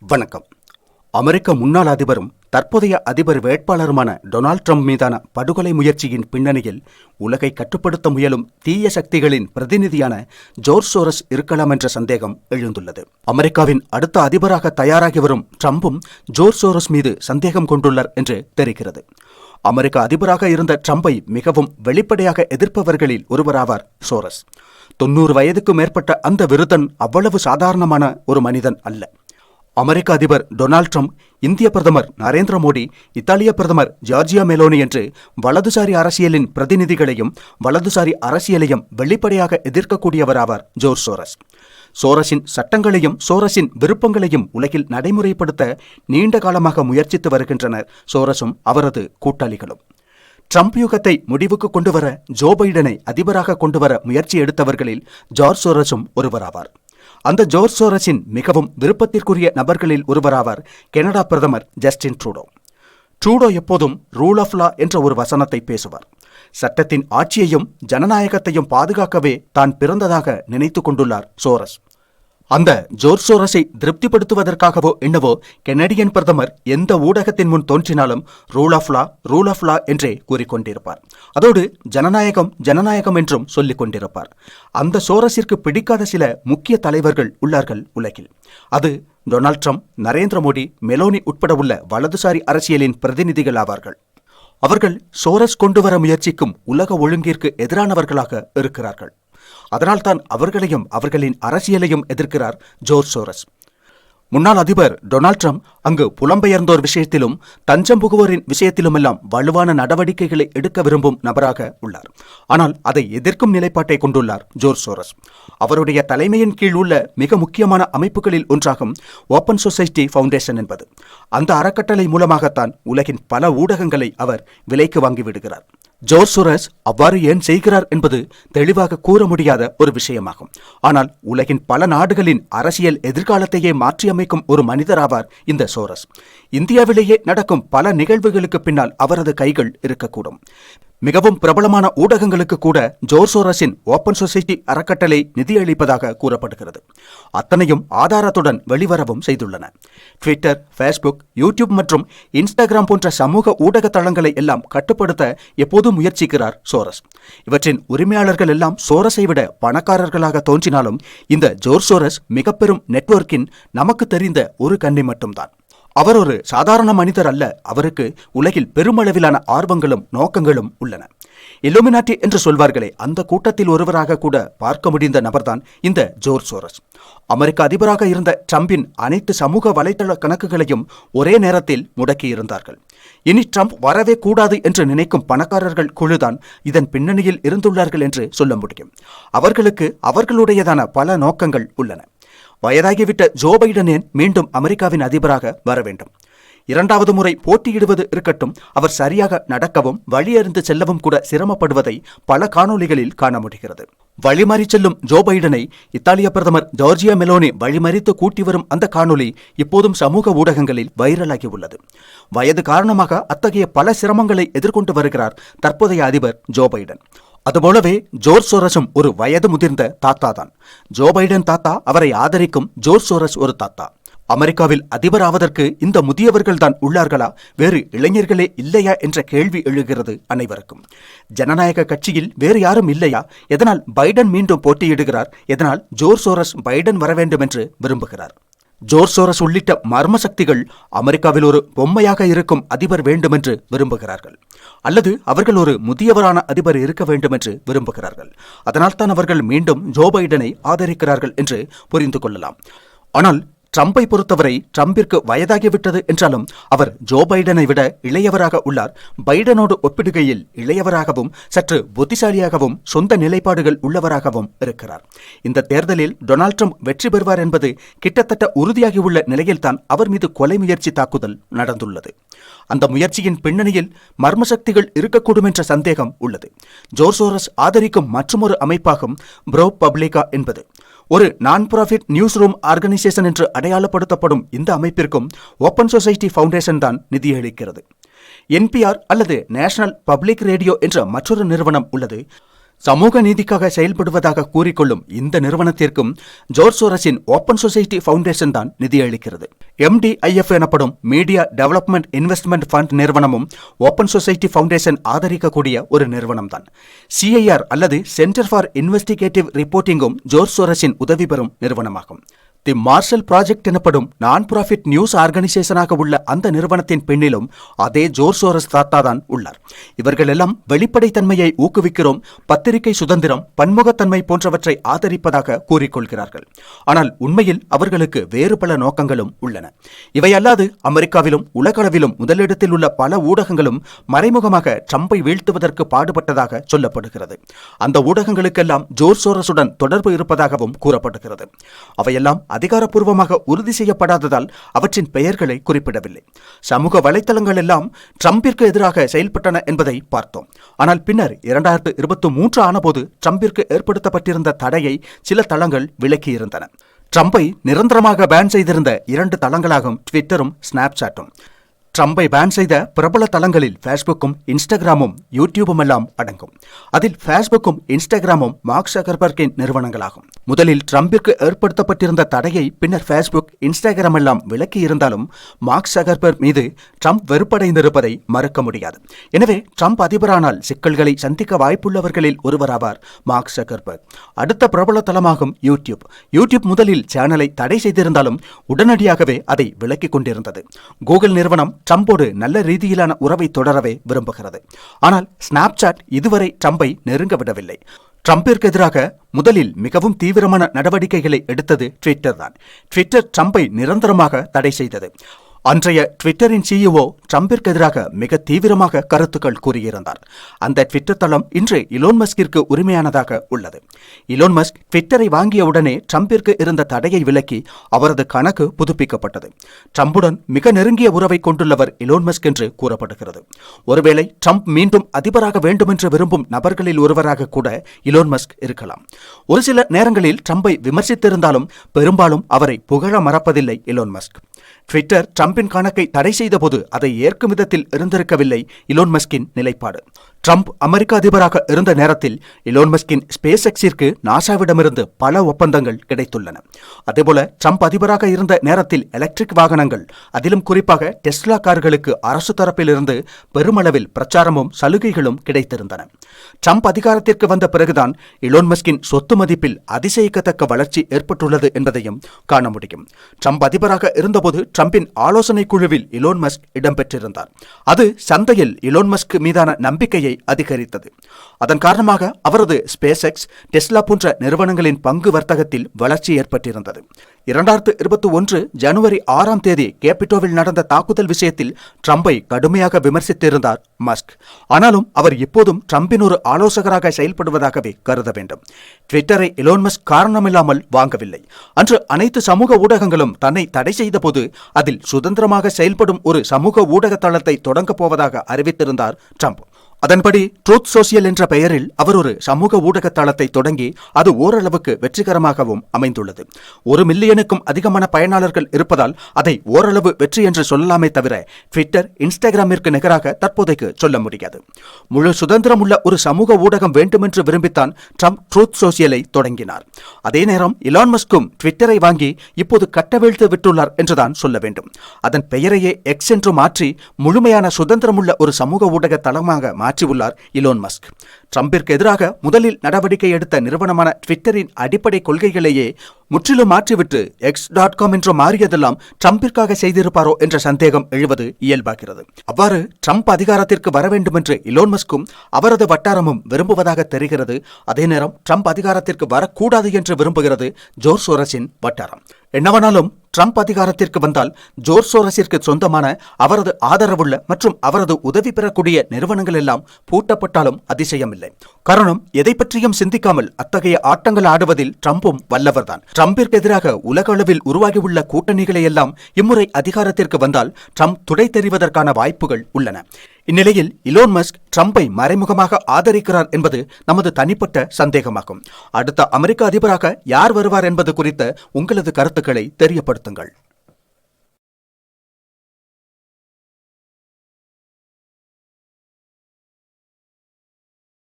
வணக்கம். அமெரிக்க முன்னாள் அதிபரும் தற்போதைய அதிபர் வேட்பாளருமான டொனால்ட் ட்ரம்ப் மீதான படுகொலை முயற்சியின் பின்னணியில் உலகை கட்டுப்படுத்த முயலும் தீய சக்திகளின் பிரதிநிதியான ஜோர்ஜ் சோரஸ் இருக்கலாம் என்ற சந்தேகம் எழுந்துள்ளது. அமெரிக்காவின் அடுத்த அதிபராக தயாராகி வரும் ட்ரம்பும் ஜோர்ஜ் சோரஸ் மீது சந்தேகம் கொண்டுள்ளார் என்று தெரிகிறது. அமெரிக்க அதிபராக இருந்த ட்ரம்பை மிகவும் வெளிப்படையாக எதிர்ப்பவர்களில் ஒருவராவார் சோரஸ். தொன்னூறு வயதுக்கு மேற்பட்ட அந்த விருதன் அவ்வளவு சாதாரணமான ஒரு மனிதன் அல்ல. அமெரிக்க அதிபர் டொனால்ட் ட்ரம்ப் இந்திய பிரதமர் நரேந்திர மோடி இத்தாலிய பிரதமர் ஜார்ஜியா மெலோனி என்று வலதுசாரி அரசியலின் பிரதிநிதிகளையும் வலதுசாரி அரசியலையும் வெளிப்படையாக எதிர்க்கக்கூடியவராவார் ஜோர்ஜ் சோரஸ். சோரஸின் சட்டங்களையும் சோரஸின் விருப்பங்களையும் உலகில் நடைமுறைப்படுத்த நீண்ட காலமாக முயற்சித்து வருகின்றனர் சோரஸும் அவரது கூட்டாளிகளும். ட்ரம்ப் யுகத்தை முடிவுக்கு கொண்டுவர ஜோ பைடனை அதிபராக கொண்டுவர முயற்சி எடுத்தவர்களில் ஜார்ஜ் சோரஸும் ஒருவராவார். அந்த ஜோர்ஜ் சோரஸின் மிகவும் விருப்பத்திற்குரிய நபர்களில் ஒருவராவார் கனடா பிரதமர் ஜஸ்டின் ட்ரூடோ. ட்ரூடோ எப்போதும் ரூல் ஆஃப் லா என்ற ஒரு வசனத்தை பேசுவார். சட்டத்தின் ஆட்சியையும் ஜனநாயகத்தையும் பாதுகாக்கவே தான் பிறந்ததாக நினைத்து கொண்டுள்ளார் சோரஸ். அந்த ஜோர் சோரஸை திருப்திப்படுத்துவதற்காகவோ என்னவோ கெனடியன் பிரதமர் எந்த ஊடகத்தின் முன் தோன்றினாலும் rule of law rule of law என்றே கூறிக்கொண்டிருப்பார். அதோடு ஜனநாயகம் ஜனநாயகம் என்றும் சொல்லிக் கொண்டிருப்பார். அந்த சோரஸிற்கு பிடிக்காத சில முக்கிய தலைவர்கள் உள்ளார்கள் உலகில். அது Donald Trump Narendra Modi Meloni உட்பட உள்ள வலதுசாரி அரசியலின் பிரதிநிதிகள் ஆவார்கள். அவர்கள் சோரஸ் கொண்டுவர முயற்சிக்கும் உலக ஒழுங்கிற்கு எதிரானவர்களாக இருக்கிறார்கள். அதனால்தான் அவர்களையும் அவர்களின் அரசியலையும் எதிர்க்கிறார் ஜோர்ஜ் சோரஸ். முன்னாள் அதிபர் டொனால்ட் ட்ரம்ப் அங்கு புலம்பெயர்ந்தோர் விஷயத்திலும் தஞ்சம் புகுவோரின் விஷயத்திலுமெல்லாம் வலுவான நடவடிக்கைகளை எடுக்க விரும்பும் நபராக உள்ளார். ஆனால் அதை எதிர்க்கும் நிலைப்பாட்டை கொண்டுள்ளார் ஜோர்ஜ் சோரஸ். அவருடைய தலைமையின் கீழ் உள்ள மிக முக்கியமான அமைப்புகளில் ஒன்றாகும் ஓப்பன் சொசைட்டி ஃபவுண்டேஷன் என்பது. அந்த அறக்கட்டளை மூலமாகத்தான் உலகின் பல ஊடகங்களை அவர் விலைக்கு வாங்கிவிடுகிறார் ஜோர்ஜ் சுரஸ் அவ்வாறு ஏன் செய்கிறார் என்பது தெளிவாக கூற முடியாத ஒரு விஷயமாகும். ஆனால் உலகின் பல நாடுகளின் அரசியல் எதிர்காலத்தையே மாற்றியமைக்கும் ஒரு மனிதராவார் இந்த சோரஸ். இந்தியாவிலேயே நடக்கும் பல நிகழ்வுகளுக்கு பின்னால் அவரது கைகள் இருக்கக்கூடும். மிகவும் பிரபலமான ஊடகங்களுக்கு கூட ஜோர்சோரஸின் ஓப்பன் சொசைட்டி அறக்கட்டளை நிதியளிப்பதாக கூறப்படுகிறது. அத்தனையும் ஆதாரத்துடன் வெளிவரவும் செய்துள்ளன. ட்விட்டர் ஃபேஸ்புக் யூடியூப் மற்றும் இன்ஸ்டாகிராம் போன்ற சமூக ஊடக தளங்களை எல்லாம் கட்டுப்படுத்த எப்போதும் முயற்சிக்கிறார் சோரஸ். இவற்றின் உரிமையாளர்கள் எல்லாம் சோரஸை விட பணக்காரர்களாக தோன்றினாலும் இந்த ஜோர் சோரஸ் மிக பெரும் நெட்வொர்க்கின் நமக்கு தெரிந்த ஒரு கண்ணி மட்டும்தான். அவர் ஒரு சாதாரண மனிதர் அல்ல. அவருக்கு உலகில் பெருமளவிலான ஆர்வங்களும் நோக்கங்களும் உள்ளன. இலுமினாட்டி என்று சொல்வார்களே அந்த கூட்டத்தில் ஒருவராக கூட பார்க்க முடிந்த நபர்தான் இந்த ஜோர் சோரஸ். அமெரிக்க அதிபராக இருந்த ட்ரம்பின் அனைத்து சமூக வலைதள கணக்குகளையும் ஒரே நேரத்தில் முடக்கியிருந்தார்கள். இனி ட்ரம்ப் வரவே கூடாது என்று நினைக்கும் பணக்காரர்கள் குழுதான் இதன் பின்னணியில் இருந்துள்ளார்கள் என்று சொல்ல முடியும். அவர்களுக்கு அவர்களுடையதான பல நோக்கங்கள் உள்ளன. வயதாகிவிட்ட ஜோ பைடனேன் மீண்டும் அமெரிக்காவின் அதிபராக வர வேண்டும். இரண்டாவது முறை போட்டியிடுவது இருக்கட்டும் அவர் சரியாக நடக்கவும் வழியறிந்து செல்லவும் கூட சிரமப்படுவதை பல காணொளிகளில் காண முடிகிறது. வழிமறி செல்லும் ஜோ பைடனை இத்தாலிய பிரதமர் ஜார்ஜியா மெலோனி வழிமறித்து கூட்டி வரும் அந்த காணொளி இப்போதும் சமூக ஊடகங்களில் வைரலாகி உள்ளது. வயது காரணமாக அத்தகைய பல சிரமங்களை எதிர்கொண்டு வருகிறார் தற்போதைய அதிபர் ஜோ பைடன். அதுபோலவே ஜோர்ஜ் சோரஸும் ஒரு வயது முதிர்ந்த தாத்தா தான் ஜோ பைடன் தாத்தா அவரை ஆதரிக்கும் ஜோர்ஜ் சோரஸ் ஒரு தாத்தா. அமெரிக்காவில் அதிபர் ஆவதற்கு இந்த முதியவர்கள் தான் உள்ளார்களா? வேறு இளைஞர்களே இல்லையா என்ற கேள்வி எழுகிறது அனைவருக்கும். ஜனநாயக கட்சியில் வேறு யாரும் இல்லையா? எதனால் பைடன் மீண்டும் போட்டியிடுகிறார்? எதனால் ஜோர் சோரஸ் பைடன் வர வேண்டும் என்று விரும்புகிறார்? ஜோர் சோரஸ் உள்ளிட்ட மர்ம சக்திகள் அமெரிக்காவில் ஒரு பொம்மையாக இருக்கும் அதிபர் வேண்டுமென்று விரும்புகிறார்கள். அல்லது அவர்கள் ஒரு முதியவரான அதிபர் இருக்க வேண்டுமென்று விரும்புகிறார்கள். அதனால்தான் அவர்கள் மீண்டும் ஜோ பைடனை ஆதரிக்கிறார்கள் என்று புரிந்து கொள்ளலாம். ஆனால் ட்ரம்பை பொறுத்தவரை ட்ரம்பிற்கு வயதாகிவிட்டது என்றாலும் அவர் ஜோ பைடனை விட இளையவராக உள்ளார். பைடனோடு ஒப்பிடுகையில் இளையவராகவும் சற்று புத்திசாலியாகவும் சொந்த நிலைப்பாடுகள் உள்ளவராகவும் இருக்கிறார். இந்த தேர்தலில் டொனால்ட் ட்ரம்ப் வெற்றி பெறுவார் என்பது கிட்டத்தட்ட உறுதியாகியுள்ள நிலையில்தான் அவர் மீது கொலை முயற்சி தாக்குதல் நடந்துள்ளது. அந்த முயற்சியின் பின்னணியில் மர்மசக்திகள் இருக்கக்கூடும் என்ற சந்தேகம் உள்ளது. ஜோர்சோரஸ் ஆதரிக்கும் மற்றொரு அமைப்பாகும் ப்ரோ பப்ளிகா என்பது. ஒரு நான் ப்ராஃபிட் நியூஸ் ரூம் ஆர்கனைசேஷன் என்று அடையாளப்படுத்தப்படும் இந்த அமைப்பிற்கும் ஓப்பன் சொசைட்டி ஃபவுண்டேஷன் தான் நிதியளிக்கிறது என்பிஆர் அல்லது நேஷனல் பப்ளிக் ரேடியோ என்ற மற்றொரு நிறுவனம் உள்ளது. சமூக நீதிக்காக செயல்படுவதாக கூறிக்கொள்ளும் இந்த நிறுவனத்திற்கும் ஜோர்ஜ் சோரஸின் ஓப்பன் சொசைட்டி ஃபவுண்டேஷன் தான் நிதியளிக்கிறது எம்டிஐஎஃப் எனப்படும் மீடியா டெவலப்மெண்ட் இன்வெஸ்ட்மெண்ட் ஃபண்ட் நிறுவனமும் ஓப்பன் சொசைட்டி ஃபவுண்டேஷன் ஆதரிக்கக்கூடிய ஒரு நிறுவனம் தான் சிஐஆர் அல்லது சென்டர் ஃபார் இன்வெஸ்டிகேட்டிவ் ரிப்போர்ட்டிங்கும் ஜோர்ஜ் சோரஸின் உதவி பெறும் நிறுவனமாகும். தி மார்ஷல் ப்ராஜெக்ட் எனப்படும் நான் ப்ராஃபிட் நியூஸ் ஆர்கனைசேஷனாக உள்ள அந்த நிறுவனத்தின் பின்னிலும் அதே ஜோர் சோரஸ் தாத்தா தான் உள்ளார். இவர்கள் எல்லாம் வெளிப்படைத்தன்மையை ஊக்குவிக்கிறோம் பத்திரிகை சுதந்திரம் பன்முகத்தன்மை போன்றவற்றை ஆதரிப்பதாக கூறிக்கொள்கிறார்கள். ஆனால் உண்மையில் அவர்களுக்கு வேறு பல நோக்கங்களும் உள்ளன. இவையல்லாது அமெரிக்காவிலும் உலகளவிலும் முதலிடத்தில் உள்ள பல ஊடகங்களும் மறைமுகமாக ட்ரம்பை வீழ்த்துவதற்கு பாடுபட்டதாக சொல்லப்படுகிறது. அந்த ஊடகங்களுக்கெல்லாம் ஜோர் சோரஸுடன் தொடர்பு இருப்பதாகவும் கூறப்படுகிறது. அவையெல்லாம் அதிகாரப்பூர்வமாக உறுதி செய்யப்படாததால் அவற்றின் பெயர்களை குறிப்பிடவில்லை. சமூக வலைத்தளங்கள் எல்லாம் ட்ரம்பிற்கு எதிராக செயல்பட்டன என்பதை பார்த்தோம். ஆனால் பின்னர் இரண்டாயிரத்து இருபத்தி மூன்று ஆனபோது ட்ரம்பிற்கு ஏற்படுத்தப்பட்டிருந்த தடையை சில தளங்கள் விலக்கியிருந்தன. ட்ரம்பை நிரந்தரமாக பேன் செய்திருந்த இரண்டு தளங்களாகும் ட்விட்டரும் ஸ்னாப்சாட்டும் ட்ரம்பை பேன் செய்த பிரபல தளங்களில் ஃபேஸ்புக்கும் இன்ஸ்டாகிராமும் யூடியூபும் எல்லாம் அடங்கும். அதில் ஃபேஸ்புக்கும் இன்ஸ்டாகிராமும் மார்க் சகர்பர்கின் நிறுவனங்களாகும். முதலில் ட்ரம்பிற்கு ஏற்படுத்தப்பட்டிருந்த தடையை பின்னர் ஃபேஸ்புக் இன்ஸ்டாகிராம் எல்லாம் விலக்கி இருந்தாலும் மார்க் சகர்பர் மீது ட்ரம்ப் வெறுப்படைந்திருப்பதை மறுக்க முடியாது. எனவே ட்ரம்ப் அதிபரானால் சிக்கல்களை சந்திக்க வாய்ப்புள்ளவர்களில் ஒருவராவார் மார்க் சகர்பர்க் அடுத்த பிரபல தளமாகும் யூடியூப் யூடியூப் முதலில் சேனலை தடை செய்திருந்தாலும் உடனடியாகவே அதை விலக்கிக் கொண்டிருந்தது. கூகுள் நிறுவனம் ட்ரம்போடு நல்ல ரீதியிலான உறவை தொடரவே விரும்புகிறது. ஆனால் ஸ்னாப்சாட் இதுவரை ட்ரம்பை நெருங்க விடவில்லை. ட்ரம்பிற்கு எதிராக முதலில் மிகவும் தீவிரமான நடவடிக்கைகளை எடுத்தது ட்விட்டர் தான். ட்விட்டர் ட்ரம்பை நிரந்தரமாக தடை செய்தது. அன்றைய ட்விட்டரின் சிஇஓ ட்ரம்பிற்கு எதிராக மிக தீவிரமாக கருத்துக்கள் கூறியிருந்தார். அந்த ட்விட்டர் தளம் இன்று இலோன் மஸ்கிற்கு உரிமையானதாக உள்ளது. இலோன் மஸ்க் ட்விட்டரை வாங்கிய உடனே ட்ரம்பிற்கு இருந்த தடையை விலக்கி அவரது கணக்கு புதுப்பிக்கப்பட்டது. ட்ரம்புடன் மிக நெருங்கிய உறவை கொண்டுள்ளவர் இலோன் மஸ்க் என்று கூறப்படுகிறது. ஒருவேளை ட்ரம்ப் மீண்டும் அதிபராக வேண்டுமென்று விரும்பும் நபர்களில் ஒருவராக கூட இலோன் மஸ்க் இருக்கலாம். ஒரு சில நேரங்களில் ட்ரம்பை விமர்சித்திருந்தாலும் பெரும்பாலும் அவரை புகழ மறப்பதில்லை இலோன் மஸ்க். ட்விட்டர் ட்ரம்பின் கணக்கை தடை செய்தபோது அதை ஏற்கும் விதத்தில் இருந்திருக்கவில்லை இலோன் மஸ்கின் நிலைப்பாடு. ட்ரம்ப் அமெரிக்க அதிபராக இருந்த நேரத்தில் இலோன் மஸ்கின் ஸ்பேஸ் எக்ஸிற்கு நாசாவிடமிருந்து பல ஒப்பந்தங்கள் கிடைத்துள்ளன. அதேபோல ட்ரம்ப் அதிபராக இருந்த நேரத்தில் எலக்ட்ரிக் வாகனங்கள் அதிலும் குறிப்பாக டெஸ்லா கார்களுக்கு அரசு தரப்பிலிருந்து பெருமளவில் பிரச்சாரமும் சலுகைகளும் கிடைத்திருந்தன. ட்ரம்ப் அதிகாரத்திற்கு வந்த பிறகுதான் இலோன் மஸ்கின் சொத்து மதிப்பில் அதிசயிக்கத்தக்க வளர்ச்சி ஏற்பட்டுள்ளது என்பதையும் காண முடியும். ட்ரம்ப் அதிபராக இருந்தபோது ட்ரம்பின் ஆலோசனை குழுவில் இலோன் மஸ்க் இடம்பெற்றிருந்தார். அது சந்தையில் இலோன் மஸ்க் மீதான நம்பிக்கையை விலையை அதிகரித்தது. அதன் காரணமாக அவரது ஸ்பேஸ் எக்ஸ் டெஸ்லா போன்ற நிறுவனங்களின் பங்கு வர்த்தகத்தில் வளர்ச்சி ஏற்பட்டிருந்தது. இரண்டாயிரத்து இருபத்தி ஒன்று ஜனவரி ஆறாம் தேதி கேபிட்டோவில் நடந்த தாக்குதல் விஷயத்தில் ட்ரம்பை கடுமையாக விமர்சித்திருந்தார் மஸ்க். ஆனாலும் அவர் இப்போதும் ட்ரம்பின் ஒரு ஆலோசகராக செயல்படுவதாகவே கருத வேண்டும். ட்விட்டரை இலோன் மஸ்க் காரணமில்லாமல் வாங்கவில்லை. அன்று அனைத்து சமூக ஊடகங்களும் தன்னை தடை செய்தபோது அதில் சுதந்திரமாக செயல்படும் ஒரு சமூக ஊடக தளத்தை தொடங்கப் போவதாக அறிவித்திருந்தார் ட்ரம்ப். அதன்படி ட்ரூத் சோசியல் என்ற பெயரில் அவர் ஒரு சமூக ஊடக தளத்தை தொடங்கி அது ஓரளவுக்கு வெற்றிகரமாகவும் அமைந்துள்ளது. ஒரு மில்லியனுக்கும் அதிகமான பயனாளர்கள் இருப்பதால் அதை ஓரளவு வெற்றி என்று சொல்லலாமே தவிர ட்விட்டர் இன்ஸ்டாகிராமிற்கு நிகராக தற்போதைக்கு சொல்ல முடியாது. முழு சுதந்திரம் உள்ள ஒரு சமூக ஊடகம் வேண்டுமென்று விரும்பித்தான் ட்ரம்ப் ட்ரூத் சோசியலை தொடங்கினார். அதே நேரம் இலான் மஸ்கும் ட்விட்டரை வாங்கி இப்போது கட்டவிழ்த்து விட்டுள்ளார் என்றுதான் சொல்ல வேண்டும். அதன் பெயரையே எக்ஸ் என்று மாற்றி முழுமையான சுதந்திரமுள்ள ஒரு சமூக ஊடக தளமாக மாற்றியுள்ளார் இலோன் மஸ்க். ட்ரம்பிற்கு எதிராக முதலில் நடவடிக்கை எடுத்த நிறுவனமான ட்விட்டரின் அடிப்படை கொள்கைகளையே முற்றிலும் மாற்றிவிட்டு எக்ஸ் டாட் காம் என்று மாறியதெல்லாம் ட்ரம்பிற்காக செய்திருப்பாரோ என்ற சந்தேகம் எழுவது இயல்பாகிறது. அவ்வாறு ட்ரம்ப் அதிகாரத்திற்கு வர வேண்டும் என்று இலோன் மஸ்கும் அவரது வட்டாரமும் விரும்புவதாக தெரிகிறது. அதே நேரம் ட்ரம்ப் அதிகாரத்திற்கு வரக்கூடாது என்று விரும்புகிறது ஜோர்ஸ் சோரஸின் வட்டாரம். என்னவனாலும் ட்ரம்ப் அதிகாரத்திற்கு வந்தால் ஜோர் சோரஸிற்கு சொந்தமான அவரது ஆதரவுள்ள மற்றும் அவரது உதவி பெறக்கூடிய நிறுவனங்கள் எல்லாம் பூட்டப்பட்டாலும் அதிசயமில்லை. காரணம் எதை பற்றியும் சிந்திக்காமல் அத்தகைய ஆட்டங்கள் ஆடுவதில் ட்ரம்பும் வல்லவர்தான். ட்ரம்பிற்கு எதிராக உலக அளவில் உருவாகியுள்ள கூட்டணிகளை எல்லாம் இம்முறை அதிகாரத்திற்கு வந்தால் ட்ரம்ப் துடை தெரிவதற்கான வாய்ப்புகள் உள்ளன. இந்நிலையில் இலோன் மஸ்க் ட்ரம்பை மறைமுகமாக ஆதரிக்கிறார் என்பது நமது தனிப்பட்ட சந்தேகமாகும். அடுத்த அமெரிக்க அதிபராக யார் வருவார் என்பது குறித்த உங்களது கருத்துக்களை தெரியப்படுத்துங்கள்.